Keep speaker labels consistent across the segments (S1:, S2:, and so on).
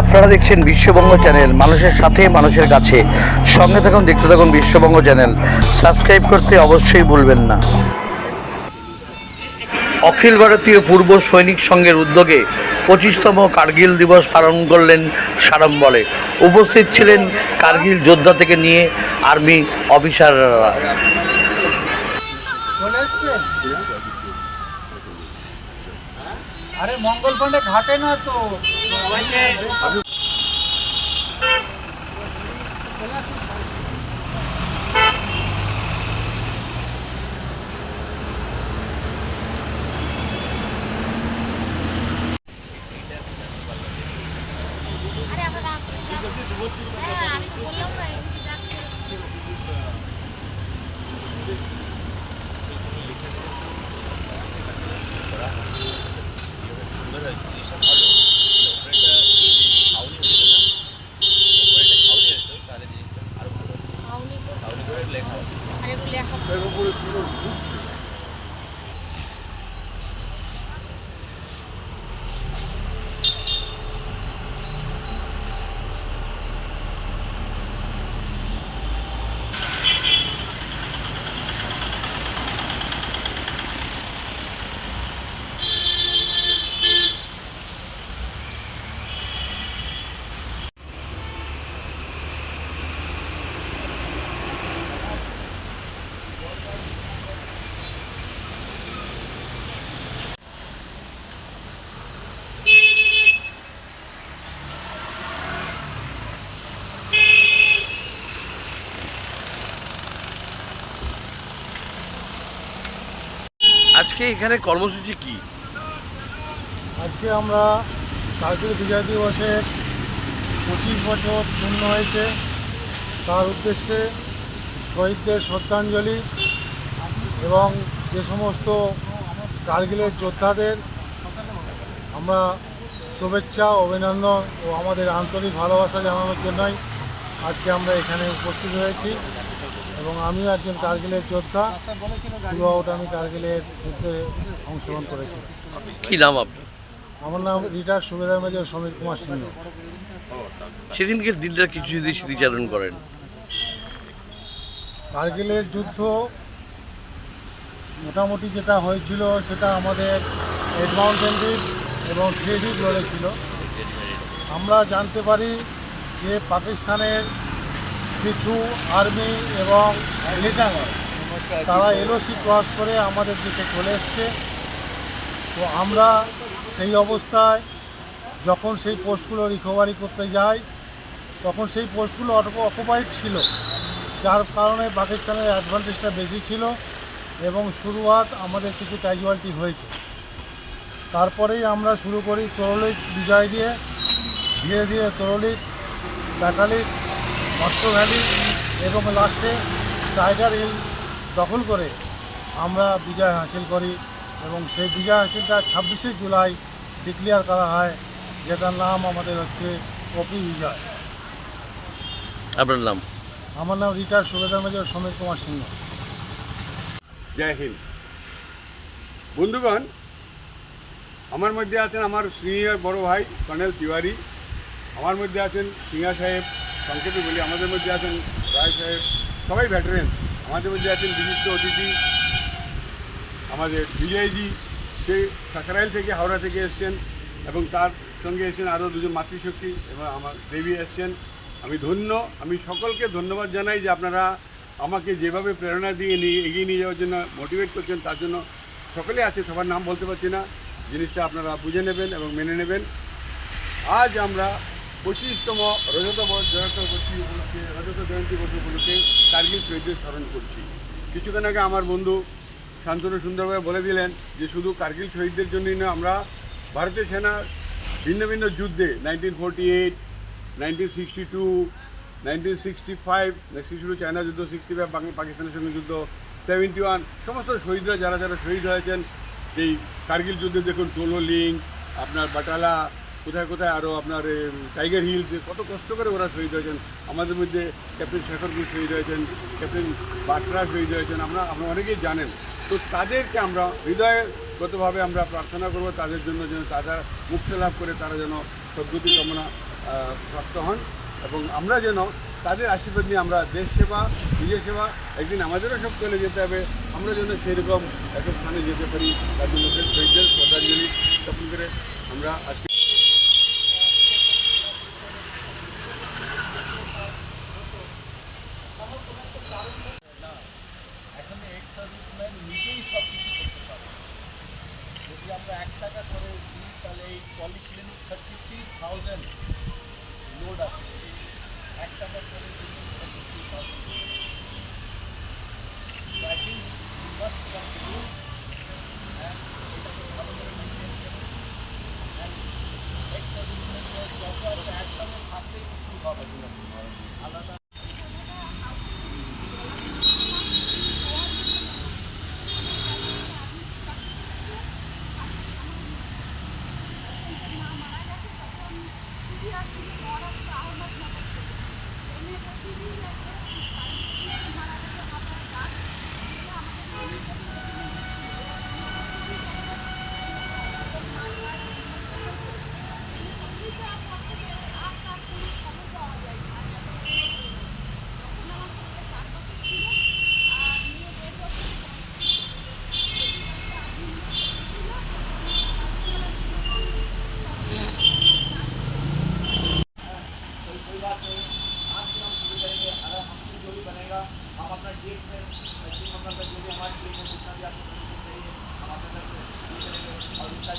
S1: আপনারা দেখছেন বিশ্ববঙ্গ চ্যানেল, মানুষের সাথে, মানুষের কাছে। সঙ্গে থাকুন, দেখতে থাকুন বিশ্ববঙ্গ চ্যানেল। সাবস্ক্রাইব করতে অবশ্যই ভুলবেন না। অখিল ভারতীয় পূর্ব সৈনিক সংঘের উদ্যোগে পঁচিশতম কার্গিল দিবস পালন করলেন সাড়ম্বরে উপস্থিত ছিলেন কার্গিল যোদ্ধা থেকে নিয়ে আর্মি অফিসাররা।
S2: আরে মঙ্গল পান্ডে ঘাটে না তো।
S3: আরে
S1: আজকে এখানে কর্মসূচি কি?
S2: আজকে আমরা কার্গিল বিজয় দিবসের পঁচিশ বছর পূর্ণ হয়েছে। তার উদ্দেশ্যে শহীদদের শ্রদ্ধাঞ্জলি এবং যে সমস্ত কার্গিলের যোদ্ধাদের আমরা শুভেচ্ছা, অভিনন্দন ও আমাদের আন্তরিক ভালোবাসা জানানোর জন্যই আজকে আমরা এখানে উপস্থিত হয়েছি। এবং আমিও একজন কার্গিলের যোদ্ধা। শুরু আউট আমি কার্গিলের যুদ্ধে অংশগ্রহণ করেছি।
S1: কি নাম আপনার?
S2: আমার নাম রিটার সুবেদার মেজর সমীর কুমার সিংহ।
S1: সেদিনকে দিনটা কিছু যদি স্মৃতিচারণ করেন।
S2: কার্গিলের যুদ্ধ মোটামুটি যেটা হয়েছিল সেটা আমাদের দ্বীপ এবং থ্রেডিপ লড়েছিল। আমরা জানতে পারি যে পাকিস্তানের কিছু আর্মি এবং মিলিটারি তারা এলওসি ক্রস করে আমাদের দিকে চলে এসছে। তো আমরা সেই অবস্থায় যখন সেই পোস্টগুলো রিকভারি করতে যাই তখন সেই পোস্টগুলো অকুপাইড ছিল। যার কারণে পাকিস্তানের অ্যাডভান্টেজটা বেশি ছিল এবং শুরুয়াত আমাদের কিছু ক্যাজুয়ালিটি হয়েছে। তারপরেই আমরা শুরু করি তরলিক বিজয় দিয়ে। ধীরে ধীরে তরলিক ব্যাটালিক অস্ট্রো ভ্যালি এবং লাস্টে টাইগার হিল দখল করে আমরা বিজয় হাসিল করি এবং সেই বিজয় হাসিলটা ছাব্বিশে জুলাই ডিক্লেয়ার করা হয় যেটার নাম আমাদের হচ্ছে কপি বিজয়।
S1: আপনার নাম?
S2: আমার নাম রিটার সুবেদার মেজর সমীর কুমার সিংহ।
S4: জয় হিন্দ। বন্ধুগণ আমার মধ্যে আছেন আমার সিনিয়র বড় ভাই কর্নেল তিওয়ারি আমার মধ্যে আছেন সিংহা সাহেব সংক্ষেপে বলি, আমাদের মধ্যে আছেন রায় সাহেব, সবাই ভ্যাটারেন আমাদের মধ্যে আছেন বিশিষ্ট অতিথি, আমাদের বিজয়জি, সে সাকরাইল থেকে হাওড়া থেকে এসছেন এবং তার সঙ্গে এসেছেন আরও দুজন মাতৃশক্তি এবং আমার দেবী এসছেন। আমি ধন্য, আমি সকলকে ধন্যবাদ জানাই যে আপনারা আমাকে যেভাবে প্রেরণা দিয়ে নিয়ে, এগিয়ে নিয়ে যাওয়ার জন্য মোটিভেট করছেন, তার জন্য সকলে আছে, সবার নাম বলতে পারছি না। জিনিসটা আপনারা বুঝে নেবেন এবং মেনে নেবেন। আজ আমরা পঁচিশতম রজত জয়ন্ত বর্ষী উপলক্ষে রজত জয়ন্তী বর্ষ উপলক্ষে কার্গিল শহীদদের স্মরণ করছি। কিছুক্ষণ আগে আমার বন্ধু শান্তনু সুন্দরভাবে বলে দিলেন যে শুধু কার্গিল শহীদদের জন্যই না আমরা ভারতীয় সেনা ভিন্ন ভিন্ন যুদ্ধে nineteen forty eight nineteen sixty two nineteen sixty five sixty two China যুদ্ধ সিক্সটি ফাইভ পাকিস্তানের সঙ্গে যুদ্ধ সেভেন্টি ওয়ান সমস্ত শহীদরা যারা যারা শহীদ হয়েছেন এই কার্গিল যুদ্ধে দেখুন টোলো লিঙ্ক, আপনার বাটালা কোথায় কোথায় আরও আপনার টাইগার হিলস কত কষ্ট করে ওরা শহীদ হয়েছেন। আমাদের মধ্যে ক্যাপ্টেন শেখরপুর শহীদ হয়েছেন ক্যাপ্টেন বাটরা শহীদ হয়েছেন, আমরা আপনারা অনেকেই জানেন। তো তাদেরকে আমরা হৃদয়গতভাবে আমরা প্রার্থনা করব, তাদের জন্য যেন তারা মুক্তি লাভ করে, তারা যেন সদ্গতি কামনা প্রাপ্ত হন। এবং আমরা যেন তাদের আশীর্বাদ নিয়ে আমরা দেশ সেবা, নিজের সেবা, একদিন আমাদেরও সব চলে যেতে হবে। আমরা যেন সেরকম একটা স্থানে যেতে পারি, তার জন্য শ্রদ্ধাঞ্জলি জ্ঞাপন করে আমরা আজকে
S5: এখন এক্স সার্ভিসম্যান নিজেই সব কিছু করতে পারে যদি আমরা এক টাকা করে দিই তাহলে এই polyclinic thirty three thousand load আছে এক টাকা করে দিলে thirty three thousand I think we must continue and এটাকে ভালো করে মেনটেন করে অ্যান্ড এক্স সার্ভিসম্যানদের যত আছে একসঙ্গে থাকলেই কিছু হবে আলাদা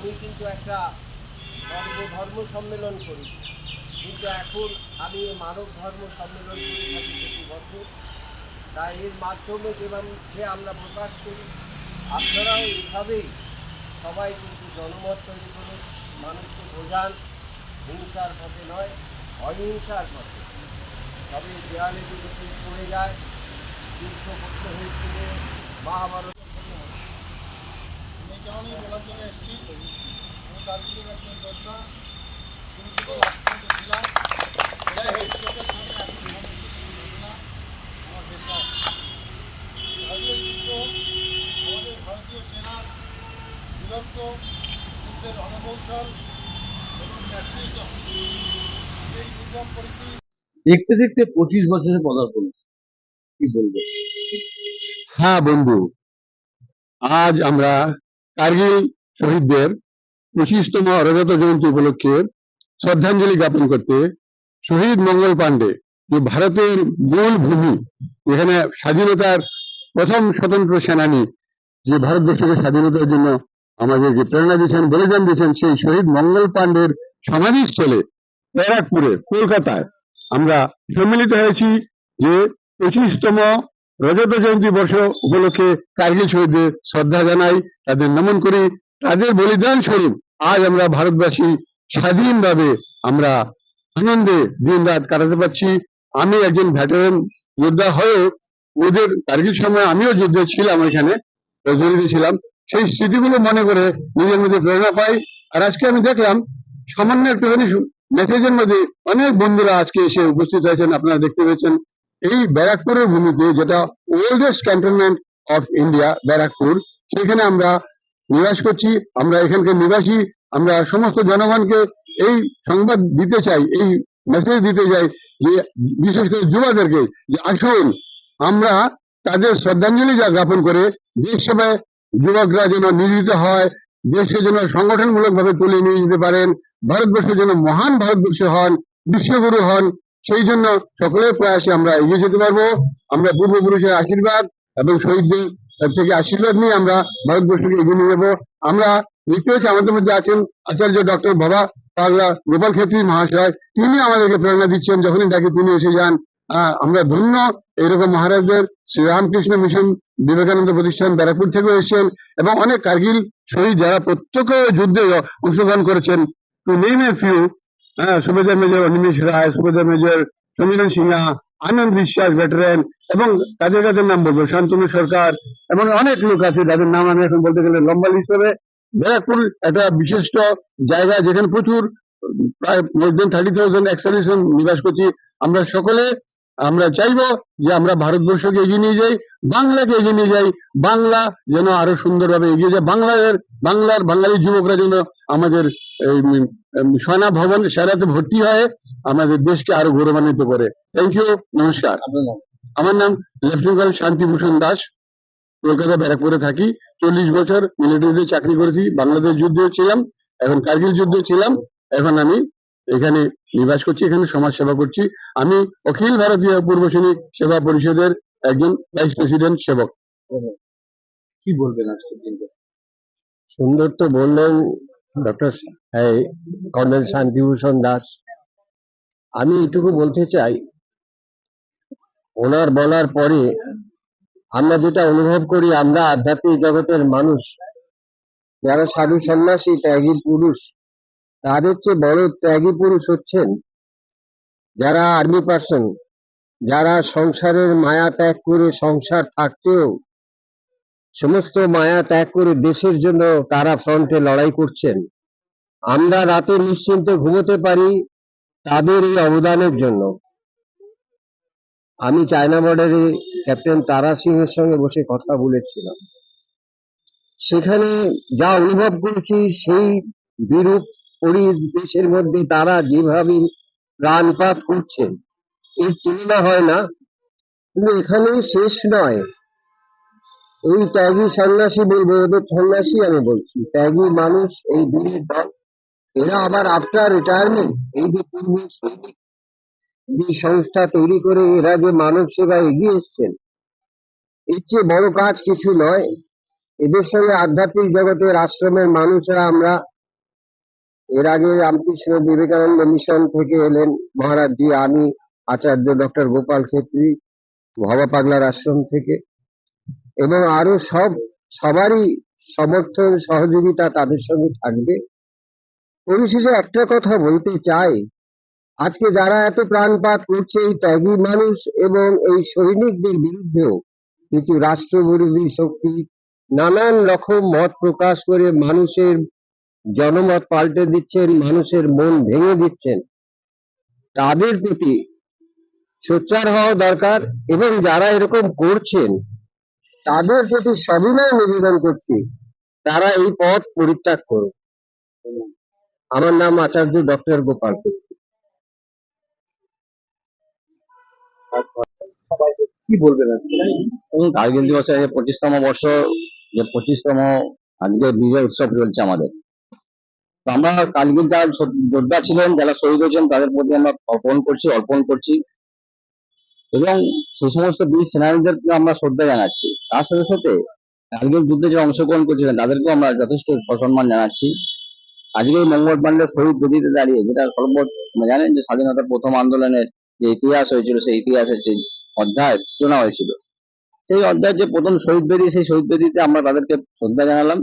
S6: আমি কিন্তু একটা সর্বধর্ম সম্মেলন করি। কিন্তু এখন আমি মানব ধর্ম সম্মেলন করে থাকি প্রতি বছর। তাই এর মাধ্যমে যেভাবে আমরা প্রকাশ করি, আপনারাও এইভাবেই সবাই কিন্তু জনমত তৈরি করে, মানুষকে বোঝান, হিংসার পথে নয়, অহিংসার পথে। তবে দেয়ালে যদি পড়ে যায় যুদ্ধ করতে হয়েছিল, মহাভারত
S5: কারণেই বলার জন্য এসেছি। আমি কার্গিলের একজন যোদ্ধা শুরু থেকে লাস্ট পর্যন্ত ছিলাম যাই হোক সামনে এখন জীবন ঘটনা আমার পেশা কার্গিল যুদ্ধ আমাদের ভারতীয় সেনার বীরত্ব যুদ্ধের রণকৌশল এবং নেতৃত্ব এই দুর্গম পরিস্থিতি
S7: দেখতে দেখতে পঁচিশ বছরে পদার্পণ। কি বলব?
S8: হ্যাঁ বন্ধু। আজ আমরা কার্গিল শহীদদের পঁচিশতম রজত জয়ন্তী উপলক্ষে শ্রদ্ধাঞ্জলি জ্ঞাপন করতে শহীদ মঙ্গল পাণ্ডে, যে ভারতের মূল ভূমি, এখানে স্বাধীনতার প্রথম স্বতন্ত্র সেনানী, যে ভারতবর্ষকে স্বাধীনতার জন্য আমাদেরকে প্রেরণা দিয়েছেন, বলিদান দিয়েছেন, সেই শহীদ মঙ্গল পাণ্ডের সমাধিস্থলে ব্যারাকপুরে, কলকাতায় আমরা সম্মিলিত হয়েছি যে পঁচিশতম রজত জয়ন্তী বর্ষ উপলক্ষে কার্গিল শহীদদের শ্রদ্ধা জানাই, তাদের নমন করি। তাদের বলিদান স্বরূপ আজ আমরা ভারতবাসী স্বাধীনভাবে আমরা আনন্দে দিন রাত কাটাতে পারছি। আমি একজন ভেটারেন যোদ্ধা হয়েও ওদের কার্গিল সময় আমিও যুদ্ধে ছিলাম এখানে জড়িত ছিলাম। সেই স্মৃতিগুলো মনে করে নিজের মধ্যে প্রেরণা পাই। আর আজকে আমি দেখলাম, সামান্য একটুখানি মেসেজের মধ্যে অনেক বন্ধুরা আজকে এসে উপস্থিত হয়েছেন, আপনারা দেখতে পেয়েছেন। এই ব্যারাকপুরের ভূমিতে যেটা oldest cantonment of India Barrackpore, সেখানে আমরা নিবাস করছি, আমরা এখানকার নিবাসী, আমরা সমস্ত জনগণকে এই সংবাদ দিতে চাই, এই মেসেজ দিতে চাই যে, বিশেষ করে যুবাদেরকে, যে আসুন, আমরা তাদের শ্রদ্ধাঞ্জলি যা জ্ঞাপন করে দেশ সেবায় যুবকরা যেন নিয়োজিত হয়, দেশকে যেন সংগঠনমূলক ভাবে তুলে নিয়ে যেতে পারেন, ভারতবর্ষ যেন মহান ভারতবর্ষ হন, বিশ্বগুরু হন সেই জন্য সকলের প্রয়াসে আমরা এগিয়ে যেতে পারব। আমরা পূর্বপুরুষের আশীর্বাদ এবং শহীদদের থেকে আশীর্বাদ নিয়ে আমরা ভারতবর্ষকে এগিয়ে নিয়ে যাব। আমরা দেখতে হচ্ছে আমাদের মধ্যে আছেন আচার্য ডক্টর বাবা পাগলা গোপাল ক্ষেত্রী মহাশয়। তিনি আমাদেরকে প্রেরণা দিচ্ছেন। যখনই ডাকি তিনি এসে যান। আমরা ধন্য। এরকম মহারাজদের শ্রীরামকৃষ্ণ মিশন বিবেকানন্দ প্রতিষ্ঠান ব্যারাকপুর থেকে এসেছেন এবং অনেক কার্গিল শহীদ যারা প্রত্যক্ষ যুদ্ধে অংশগ্রহণ করেছেন। To name a few subedar major Animesh Roy subedar major Samiran Sinha, Anand Biswas veteran এবং তাদের কাছে নাম বলব, শান্তনু সরকার এবং অনেক লোক আছে, যাদের নাম আমি এখন বলতে গেলে লম্বা লিস্ট ব্যারাকপুর একটা বিশিষ্ট জায়গা যেখানে প্রচুর, প্রায় মোর দেন থার্টি থাউজেন্ড একচল্লিশ জন নিবাস করছি। আমরা সকলে আমরা চাইব যে আমরা ভারতবর্ষকে এগিয়ে নিয়ে যাই, বাংলাকে এগিয়ে নিয়ে যাই, বাংলা যেন আরও সুন্দরভাবে এগিয়ে যায়। বাংলার বাংলার, বাঙালি যুবকরা যেন আমাদের সেনা ভবন সেরাতে ভর্তি হয়, আমাদের দেশকে আরও গৌরবান্বিত করে। থ্যাংক ইউ নমস্কার। আমার নাম লেফটেন্যান্ট শান্তিভূষণ দাস। কলকাতা, ব্যারাকপুরে থাকি। চল্লিশ বছর মিলিটারিতে চাকরি করেছি, বাংলাদেশ যুদ্ধে ছিলাম, এখন কার্গিল যুদ্ধে ছিলাম, এখন আমি এখানে নিবাস করছি এখানে সমাজ সেবা করছি। আমি অখিল ভারতীয় পূর্ব সৈনিক সেবা পরিষদের একজন ভাইস প্রেসিডেন্ট সেবক।
S1: কি বলবেন আজকের দিনটা?
S9: সুন্দর তো বললেন ডক্টর কর্নেল শান্তিভূষণ দাস আমি এটুকু বলতে চাই ওনার বলার পরে আমরা যেটা অনুভব করি আমরা আধ্যাত্মিক জগতের মানুষ যারা সাধু সন্ন্যাসী ত্যাগী পুরুষ তাদের চেয়ে বড় ত্যাগী পুরুষ হচ্ছেন যারা আর্মি পার্সন যারা সংসারের মায়া ত্যাগ করে সংসার থাকতেও, সমস্ত মায়া ত্যাগ করে দেশের জন্য তারা ফ্রন্টে লড়াই করছেন। আমরা রাতে নিশ্চিন্তে ঘুমোতে পারি তাদের এই অবদানের জন্য। আমি চায়না বর্ডারে ক্যাপ্টেন তারা সিংহের সঙ্গে বসে কথা বলেছিলাম। সেখানে যা অনুভব করেছি সেই বিরূপ পরিবেশের মধ্যে তারা যেভাবে প্রাণপাত করছেন এর তুলনা হয় না। কিন্তু এখানেই শেষ নয়। এই ত্যাগী সন্ন্যাসী বলব, ওদের সন্ন্যাসী আমি বলছি। ত্যাগী মানুষ এই বীরের দল, এরা আবার আফটার রিটায়ারমেন্ট এই যে পূর্ব সংস্থা তৈরি করে এরা যে মানব সেবায় এগিয়ে এসছেন, এর চেয়ে বড় কাজ কিছু নয়। এদের সঙ্গে আধ্যাত্মিক জগতের আশ্রমের মানুষরা আমরা এর আগে রামকৃষ্ণ বিবেকানন্দ মিশন থেকে এলেন মহারাজজি, আমি আচার্য ডক্টর গোপাল ক্ষেত্রী, ভবা পাগলার আশ্রম থেকে। এবং আরও সব, সবারই সমর্থন, সহযোগিতা তাদের সঙ্গে থাকবে। পরিশেষে একটা কথা বলতে চাই। আজকে যারা এত প্রাণপাত করছে এই ত্যাগী মানুষ এবং এই সৈনিকদের বিরুদ্ধেও কিছু রাষ্ট্রবিরোধী শক্তি, নানান রকম মত প্রকাশ করে মানুষের জনমত পাল্টে দিচ্ছেন মানুষের মন ভেঙে দিচ্ছেন। তাদের প্রতি সোচ্চার হওয়া দরকার এবং যারা এরকম করছেন তাদের প্রতি সবিনয় নিবেদন করছি তারা এই পথ পরিত্যাগ করুন। আমার নাম আচার্য ডক্টর গোপাল।
S1: কি বলবেন
S10: কার্গিল দিবসের পঁচিশতম বর্ষ যে পঁচিশতম আজকে বিজয় উৎসব চলছে আমাদের। আমরা কার্গিল যারা যোদ্ধা ছিলেন, যারা শহীদ হয়েছেন, তাদের প্রতি আমরা অর্পণ করছি অর্পণ করছি। এবং সেই সমস্ত বীর সেনানীদেরকে আমরা শ্রদ্ধা জানাচ্ছি। তার সাথে সাথে কার্গিল যুদ্ধে যে অংশগ্রহণ করছিলেন, তাদেরকেও আমরা যথেষ্ট সসম্মান জানাচ্ছি। আজকে এই মঙ্গল পাণ্ডের শহীদ বেদিতে দাঁড়িয়ে, যেটা সর্ব জানেন যে স্বাধীনতার প্রথম আন্দোলনের যে ইতিহাস হয়েছিল, সেই ইতিহাসের যে অধ্যায়, সূচনা হয়েছিল। সেই অধ্যায় যে প্রথম শহীদ বেদি, সেই শহীদ বেদিতে আমরা তাদেরকে শ্রদ্ধা জানালাম।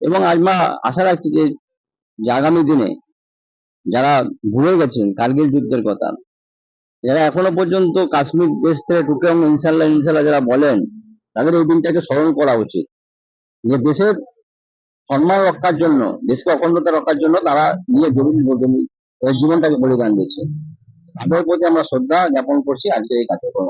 S10: এবং আমরা আশা রাখছি যে যে আগামী দিনে যারা ভুলে গেছেন কার্গিল যুদ্ধের কথা, যারা এখনও পর্যন্ত কাশ্মীর দেশ থেকে এবং ইনশাল্লাহ ইনশাল্লাহ যারা বলেন, তাদের এই দিনটাকে স্মরণ করা উচিত। যে দেশের সম্মান রক্ষার জন্য, দেশকে অখণ্ডতা রক্ষার জন্য তারা নিয়ে জরুরি তাদের জীবনটাকে বলিদান দিয়েছে। তাদের প্রতি আমরা শ্রদ্ধা জ্ঞাপন করছি। আজকে এই কার্যক্রম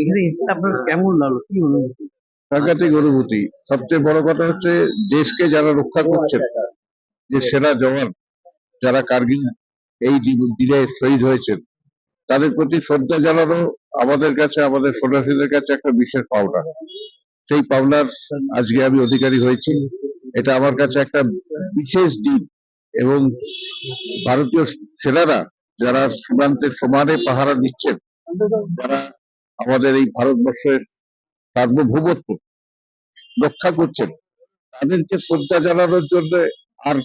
S1: এখানে এসে আপনার কেমন লাগল? কি অনুভূতি
S8: সাংঘাতিক অনুভূতি। সবচেয়ে বড় কথা হচ্ছে দেশকে যারা রক্ষা করছেন যে সেনা জওয়ান যারা কার্গিল এই দিন- শহীদ হয়েছেন তাদের প্রতি শ্রদ্ধা জানানো আমাদের কাছে আমাদের সন্ন্যাসীদের কাছে একটা বিশেষ পাওনা। সেই পাওনার আজকে আমি অধিকারী হয়েছি। এটা আমার কাছে একটা বিশেষ দিন এবং ভারতীয় সেনারা যারা সীমান্তের সমানে পাহারা দিচ্ছেন যারা আমাদের এই ভারতবর্ষের সার্বভৌমত্ব রক্ষা করছেন।
S11: তাদেরকে শ্রদ্ধা জানানোর জন্য আর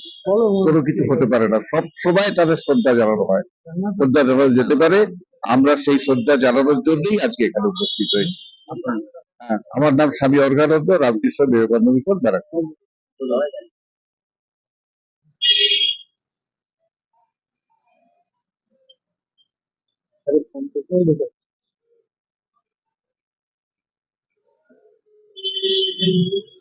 S11: কোনো কিছু হতে পারে না। সব সময় তাদের শ্রদ্ধা জানানো হয়। শ্রদ্ধা জানানো যেতে পারে। আমরা সেই শ্রদ্ধা জানানোর জন্যই আজকে এখানে উপস্থিত হয়েছি হ্যাঁ, আমার নাম Swami Arghananda Ramakrishna Vivekananda mission Barrackpore
S2: Thank que